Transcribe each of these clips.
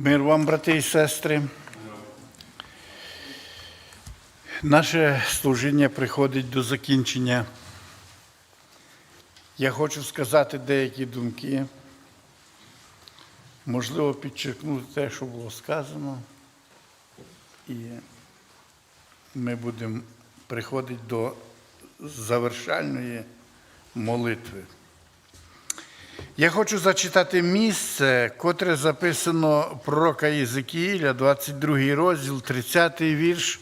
Мир вам, брати і сестри. Наше служіння приходить до закінчення. Я хочу сказати деякі думки, можливо, підчеркнути те, що було сказано, і ми будемо приходити до завершальної молитви. Я хочу зачитати місце, котре записано пророка Єзекіїля, 22 розділ, 30 вірш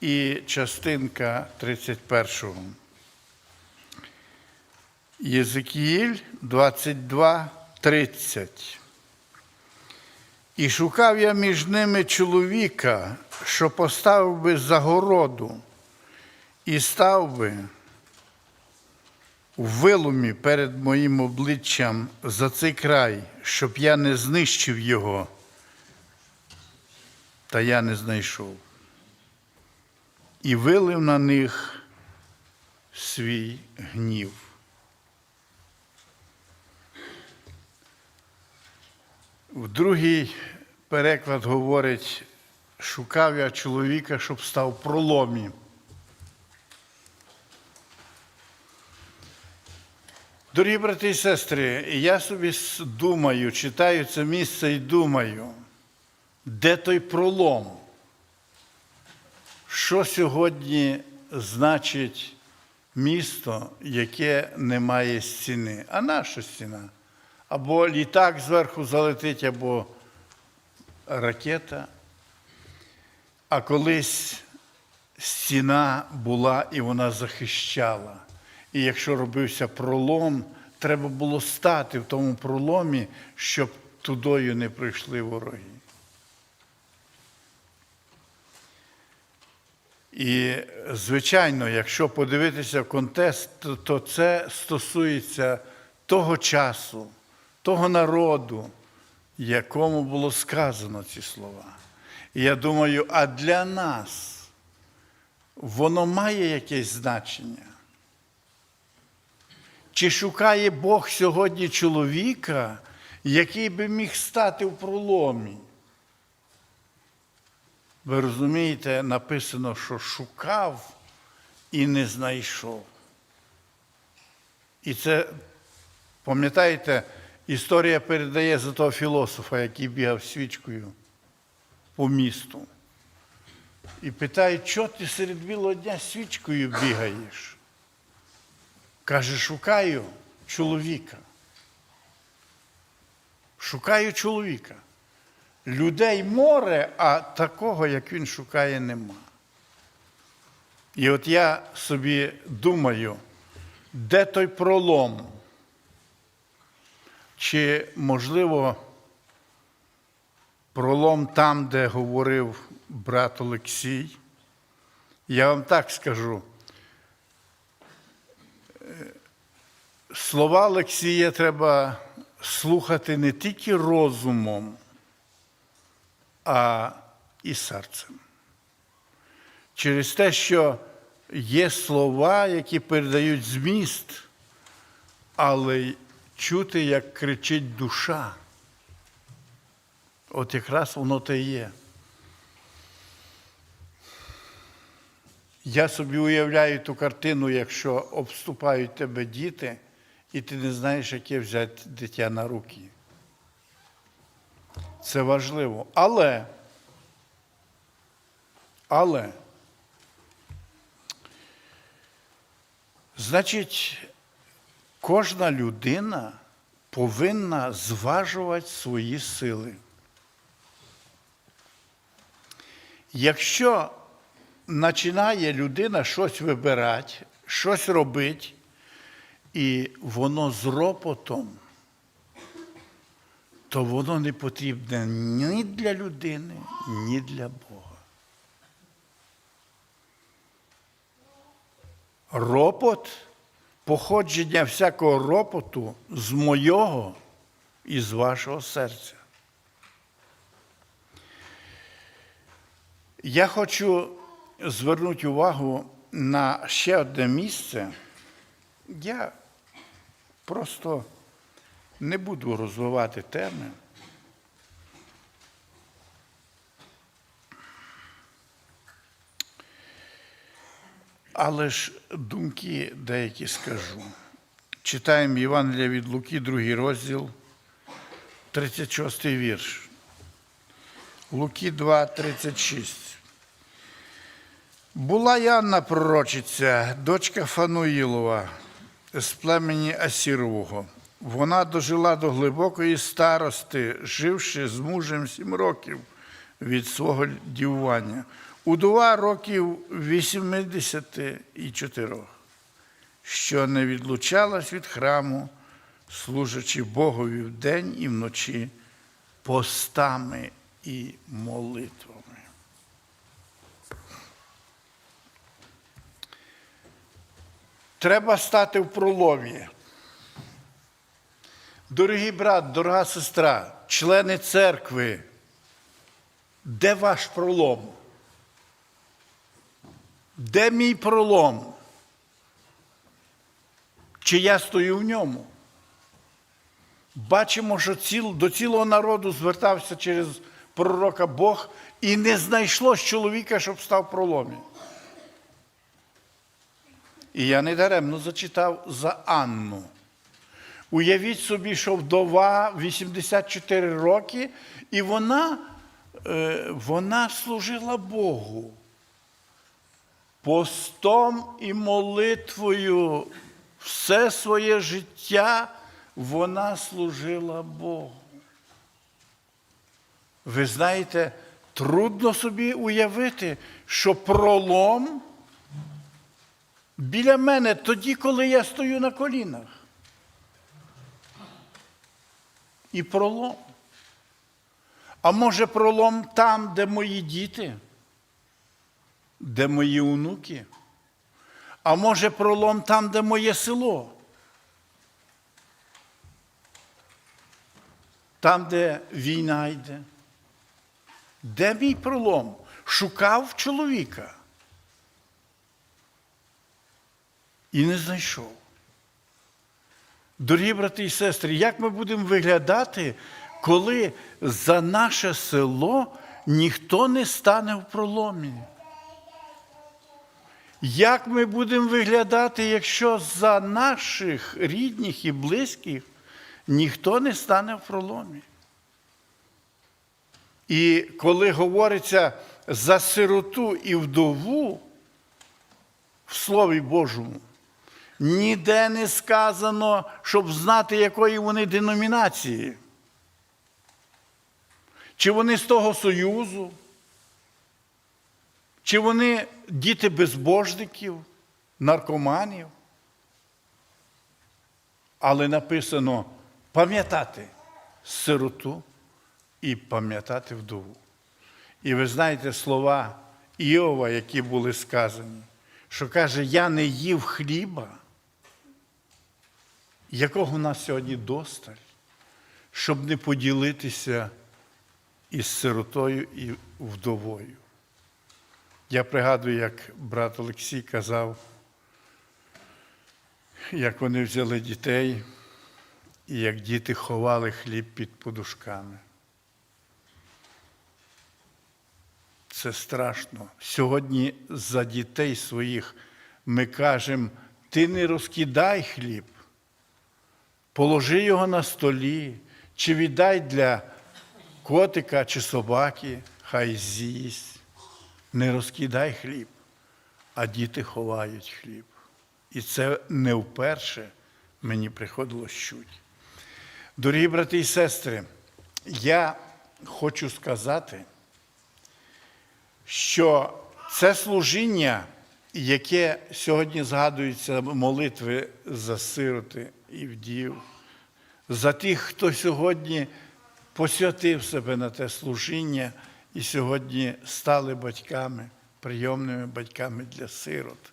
і частинка 31. Єзекіїль 22, 30. І шукав я між ними чоловіка, що поставив би загороду, і став би у вилумі перед моїм обличчям за цей край, щоб я не знищив його, та я не знайшов. І вилив на них свій гнів. В другий переклад говорить, шукав я чоловіка, щоб став проломі. Дорогі брати і сестри, я собі думаю, читаю це місце і думаю, де той пролом? Що сьогодні значить місто, яке не має стіни? А наша стіна? Або літак зверху залетить, або ракета. А колись стіна була і вона захищала. І якщо робився пролом, треба було стати в тому проломі, щоб тудою не прийшли вороги. І, звичайно, якщо подивитися в контекст, то- це стосується того часу, того народу, якому було сказано ці слова. І я думаю, а для нас воно має якесь значення? Чи шукає Бог сьогодні чоловіка, який би міг стати в проломі? Ви розумієте, написано, що шукав і не знайшов. І це, пам'ятаєте, історія передає за того філософа, який бігав свічкою по місту. І питає, чого ти серед білого дня свічкою бігаєш? Каже, шукаю чоловіка. Шукаю чоловіка. Людей море, а такого, як він шукає, нема. І от я собі думаю, де той пролом? Чи, можливо, пролом там, де говорив брат Олексій? Я вам так скажу. Слова Олексія треба слухати не тільки розумом, а і серцем. Через те, що є слова, які передають зміст, але чути, як кричить душа. От якраз воно те є. Я собі уявляю ту картину, якщо обступають тебе діти, і ти не знаєш, яке взяти дитя на руки. Це важливо. Але, але, значить, кожна людина повинна зважувати свої сили. Якщо починає людина щось вибирати, щось робити, і воно з ропотом, то воно не потрібне ні для людини, ні для Бога. Ропот, походження всякого ропоту з мойого і з вашого серця. Я хочу звернути увагу на ще одне місце. Я Просто не буду розвивати теми. Але ж думки деякі скажу. Читаємо Євангелія від Луки, другий розділ, 36 вірш. Луки 2, 36. Була Янна пророчиця, дочка Фануїлова з племені Асірового. Вона дожила до глибокої старости, живши з мужем сім років від свого дівування. Удова років 84, що не відлучалась від храму, служачи Богові вдень і вночі постами і молитвами. Треба стати в проломі. Дорогий брат, дорога сестра, члени церкви, де ваш пролом? Де мій пролом? Чи я стою в ньому? Бачимо, що ціл, до цілого народу звертався через пророка Бог і не знайшлось чоловіка, щоб став в проломі. І я не даремно зачитав за Анну. Уявіть собі, що вдова 84 роки, і вона, е, вона служила Богу. Постом і молитвою все своє життя вона служила Богу. Ви знаєте, трудно собі уявити, що пролом біля мене тоді, коли я стою на колінах. І пролом. А може пролом там, де мої діти, де мої онуки? А може пролом там, де моє село? Там, де війна йде. Де мій пролом? Шукав чоловіка. І не знайшов. Дорогі брати і сестри, як ми будемо виглядати, коли за наше село ніхто не стане в проломі? Як ми будемо виглядати, якщо за наших рідних і близьких ніхто не стане в проломі? І коли говориться за сироту і вдову в Слові Божому, ніде не сказано, щоб знати, якої вони деномінації. Чи вони з того союзу, чи вони діти безбожників, наркоманів. Але написано пам'ятати сироту і пам'ятати вдову. І ви знаєте слова Іова, які були сказані, що каже, я не їв хліба, якого нас сьогодні досталь, щоб не поділитися із сиротою і вдовою. Я пригадую, як брат Олексій казав, як вони взяли дітей і як діти ховали хліб під подушками. Це страшно. Сьогодні за дітей своїх ми кажемо, ти не розкидай хліб, положи його на столі, чи віддай для котика чи собаки, хай з'їсть. Не розкидай хліб, а діти ховають хліб. І це не вперше мені приходилось чути. Дорогі брати і сестри, я хочу сказати, що це служіння, яке сьогодні згадується молитви за сироти і вдів, за тих, хто сьогодні посвятив себе на те служіння і сьогодні стали батьками, прийомними батьками для сирот.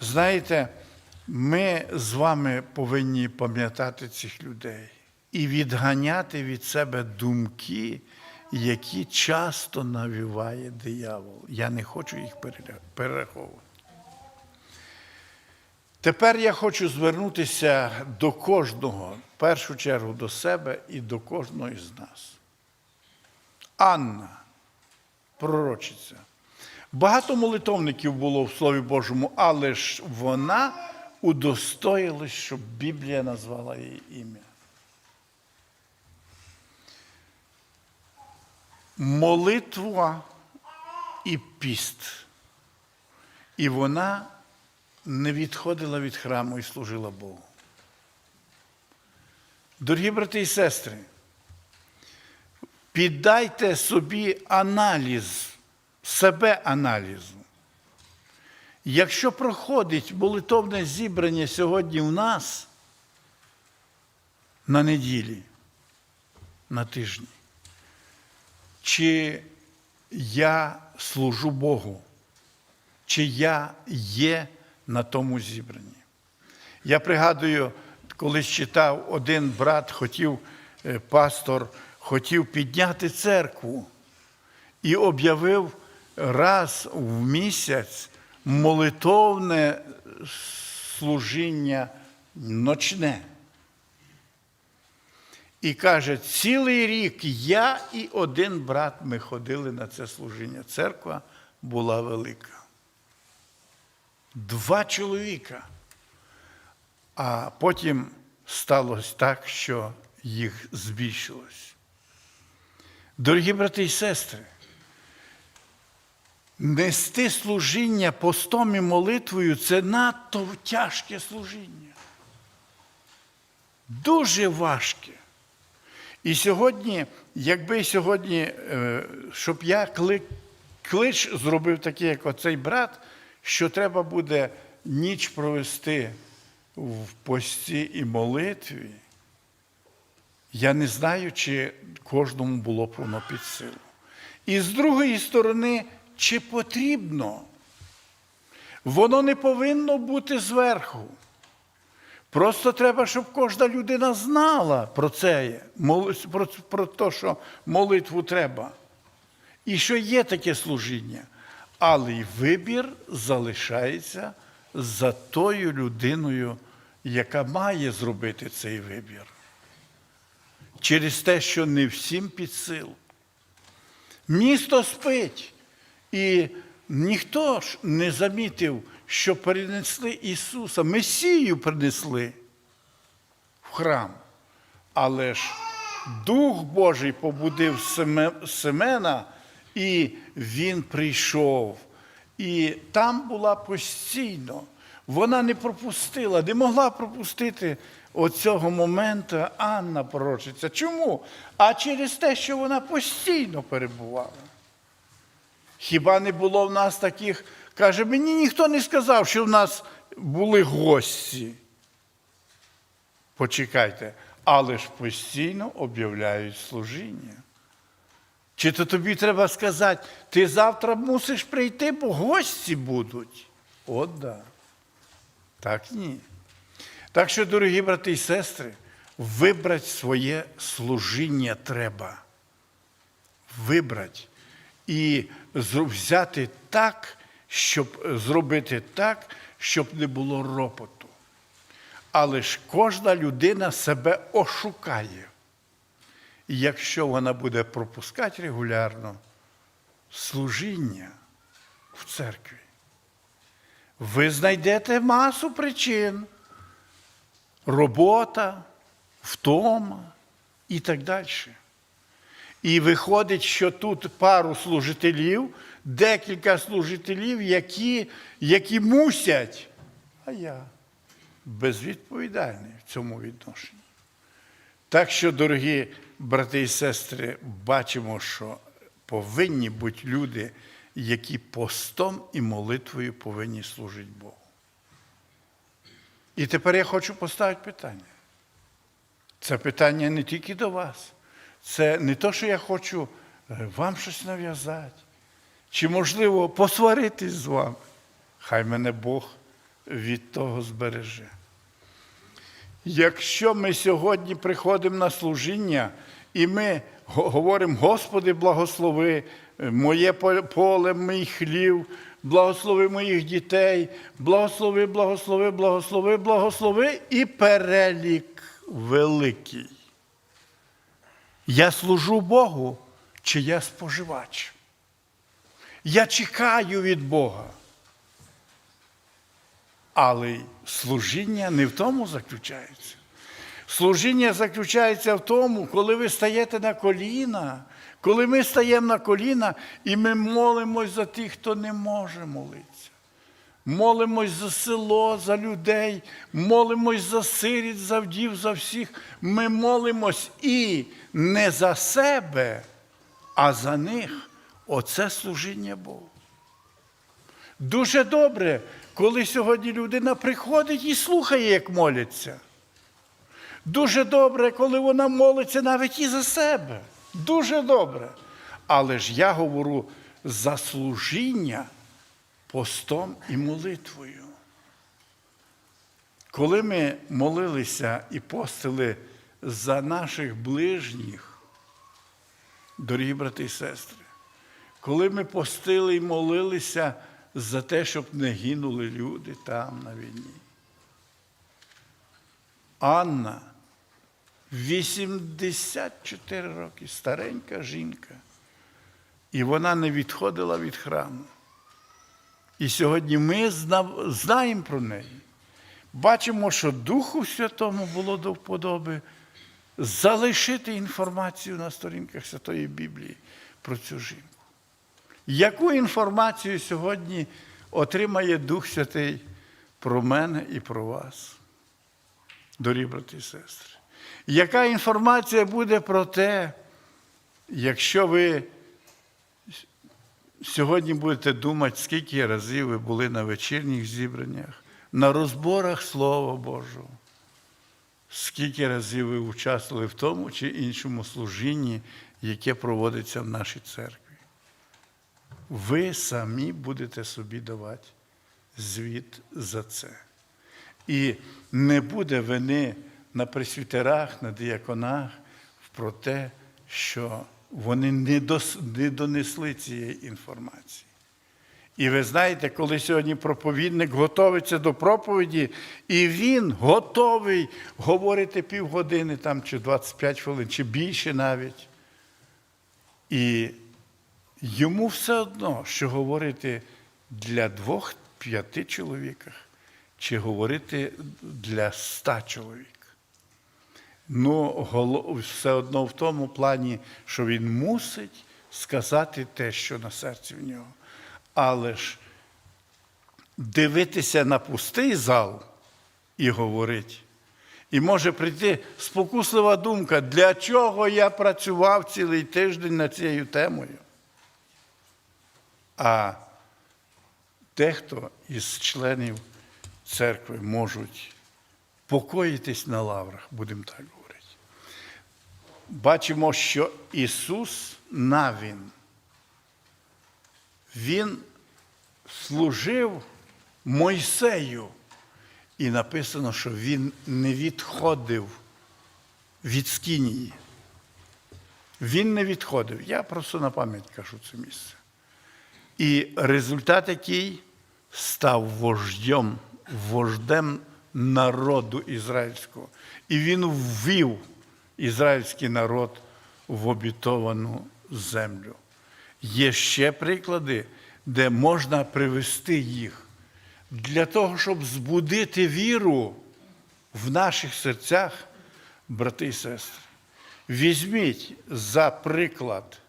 Знаєте, ми з вами повинні пам'ятати цих людей і відганяти від себе думки, які часто навіває диявол. Я не хочу їх перераховувати. Тепер я хочу звернутися до кожного, в першу чергу до себе і до кожного із нас. Анна, пророчиця, Багато молитовників було в Слові Божому, але ж вона удостоїлась, щоб Біблія назвала її ім'я. Молитва і піст. І вона не відходила від храму і служила Богу. Дорогі брати і сестри, піддайте собі аналіз, себе аналізу. Якщо проходить молитовне зібрання сьогодні в нас на неділі, на тижні, чи я служу Богу, чи я є на тому зібранні. Я пригадую, колись читав, один брат хотів, е, пастор, хотів підняти церкву і об'явив раз в місяць молитовне служіння ночне. І каже, цілий рік я і один брат ми ходили на це служіння. Церква була велика. Два чоловіка. А потім сталося так, що їх збільшилось. Дорогі брати і сестри, нести служіння постом і молитвою це надто тяжке служіння. Дуже важке. І сьогодні, якби сьогодні, е, щоб я клич зробив такий, як оцей брат, що треба буде ніч провести в пості і молитві, я не знаю, чи кожному було б воно під силу. І з другої сторони, чи потрібно? Воно не повинно бути зверху. Просто треба, щоб кожна людина знала про це, про, те, що молитву треба. І що є таке служіння. Але й вибір залишається за тою людиною, яка має зробити цей вибір. Через те, що не всім під силу. Місто спить. І ніхто ж не замітив, що перенесли Ісуса, Месію принесли в храм. Але ж Дух Божий побудив Семе- Семена, і він прийшов. І там була постійно. Вона не пропустила, не могла пропустити оцього моменту Анна пророчиця. Чому? А через те, що вона постійно перебувала. Хіба не було в нас таких, каже, мені ніхто не сказав, що в нас були гості. Почекайте, але ж постійно об'являють служіння. Чи то тобі треба сказати, ти завтра мусиш прийти, бо гості будуть? От да. Так ні. Так що, дорогі брати і сестри, вибрати своє служіння треба. Вибрати і взяти так, щоб зробити так, щоб не було ропоту. Але ж кожна людина себе ошукає. І якщо вона буде пропускати регулярно служіння в церкві, ви знайдете масу причин. Робота, втома і так далі. І виходить, що тут пару служителів, декілька служителів, які, які мусять, а я безвідповідальний в цьому відношенні. Так що, дорогі брати і сестри, бачимо, що повинні бути люди, які постом і молитвою повинні служити Богу. І тепер я хочу поставити питання. Це питання не тільки до вас. Це не то, що я хочу е, вам щось нав'язати. Чи, можливо, посваритись з вами. Хай мене Бог від того збереже. Якщо ми сьогодні приходимо на служіння і ми говоримо, Господи, благослови е, моє поле, мій хлів, благослови моїх дітей, благослови, благослови, благослови, благослови і перелік великий. Я служу Богу, чи я споживач? Я чекаю від Бога. Але служіння не в тому заключається. Служіння заключається в тому, коли ви стаєте на коліна, коли ми стаємо на коліна і ми молимось за тих, хто не може молитися. Молимось за село, за людей, молимось за сиріт, за вдів, за всіх. Ми молимось і не за себе, а за них. Оце служіння Богу. Дуже добре, коли сьогодні людина приходить і слухає, як моляться. Дуже добре, коли вона молиться навіть і за себе. Дуже добре. Але ж я говорю за служіння постом і молитвою. Коли ми молилися і постили за наших ближніх, дорогі брати і сестри, коли ми постили і молилися за те, щоб не гинули люди там на війні. Анна, 84 роки, старенька жінка, і вона не відходила від храму. І сьогодні ми знаємо про неї. Бачимо, що Духу Святому було до вподоби залишити інформацію на сторінках Святої Біблії про цю жінку. Яку інформацію сьогодні отримає Дух Святий про мене і про вас, дорогі брати і сестри? Яка інформація буде про те, якщо ви сьогодні будете думати, скільки разів ви були на вечірніх зібраннях, на розборах Слова Божого, скільки разів ви участвували в тому чи іншому служінні, яке проводиться в нашій церкві? Ви самі будете собі давати звіт за це. І не буде вини на пресвітерах, на діяконах про те, що вони не, дос, не донесли цієї інформації. І ви знаєте, коли сьогодні проповідник готовиться до проповіді, і він готовий говорити півгодини там, чи 25 хвилин, чи більше навіть. І Йому все одно, що говорити для двох п'яти чоловіках, чи говорити для ста чоловік. Ну, все одно в тому плані, що він мусить сказати те, що на серці в нього. Але ж дивитися на пустий зал і говорити. І може прийти спокуслива думка, для чого я працював цілий тиждень над цією темою. А дехто із членів церкви можуть покоїтись на лаврах, будемо так говорити. Бачимо, що Ісус Навін, Він служив Мойсею. І написано, що він не відходив від Скинії. Він не відходив. Я просто на пам'ять кажу це місце. І результат який став вождем, вождем народу ізраїльського. І він ввів ізраїльський народ в обітовану землю. Є ще приклади, де можна привести їх для того, щоб збудити віру в наших серцях, брати і сестри. Візьміть за приклад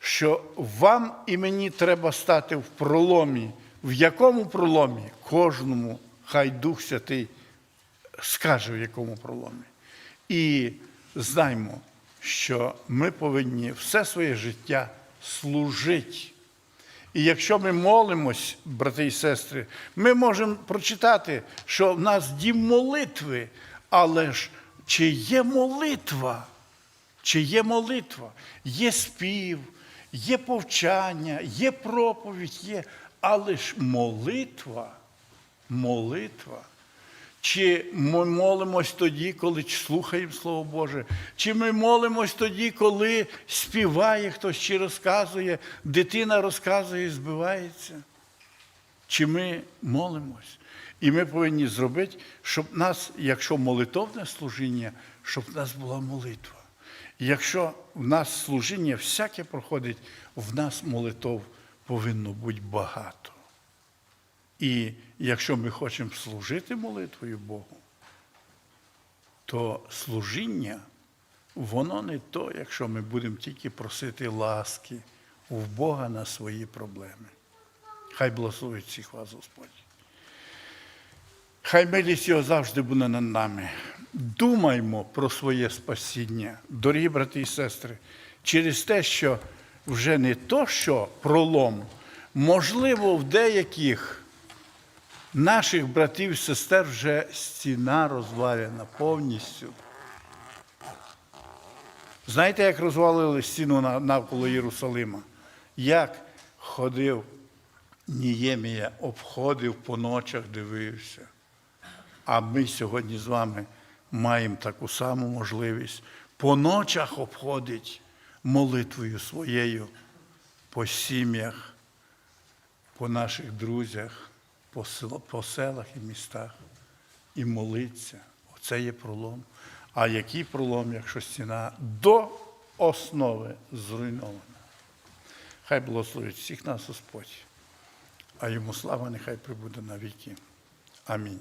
що вам і мені треба стати в проломі. В якому проломі? Кожному хай Дух Святий скаже, в якому проломі. І знаймо, що ми повинні все своє життя служити. І якщо ми молимось, брати і сестри, ми можемо прочитати, що в нас дім молитви, але ж чи є молитва? Чи є молитва? Є спів, є повчання, є проповідь, є, але ж молитва, молитва. Чи ми молимось тоді, коли слухаємо Слово Боже? Чи ми молимось тоді, коли співає хтось чи розказує, дитина розказує і збивається? Чи ми молимось? І ми повинні зробити, щоб нас, якщо молитовне служіння, щоб в нас була молитва. Якщо в нас служіння всяке проходить, в нас молитов повинно бути багато. І якщо ми хочемо служити молитвою Богу, то служіння, воно не то, якщо ми будемо тільки просити ласки в Бога на свої проблеми. Хай благословить всіх вас Господь. Хай милість його завжди буде над нами. Думаймо про своє спасіння, дорогі брати і сестри, через те, що вже не то, що пролом, можливо, в деяких наших братів і сестер вже стіна розвалена повністю. Знаєте, як розвалили стіну навколо Єрусалима? Як ходив Ніємія, обходив по ночах, дивився. А ми сьогодні з вами маємо таку саму можливість по ночах обходить молитвою своєю по сім'ях, по наших друзях, по, селах і містах і молиться. Оце є пролом. А який пролом, якщо стіна до основи зруйнована? Хай благословить всіх нас Господь, а йому слава нехай прибуде на віки. Амінь.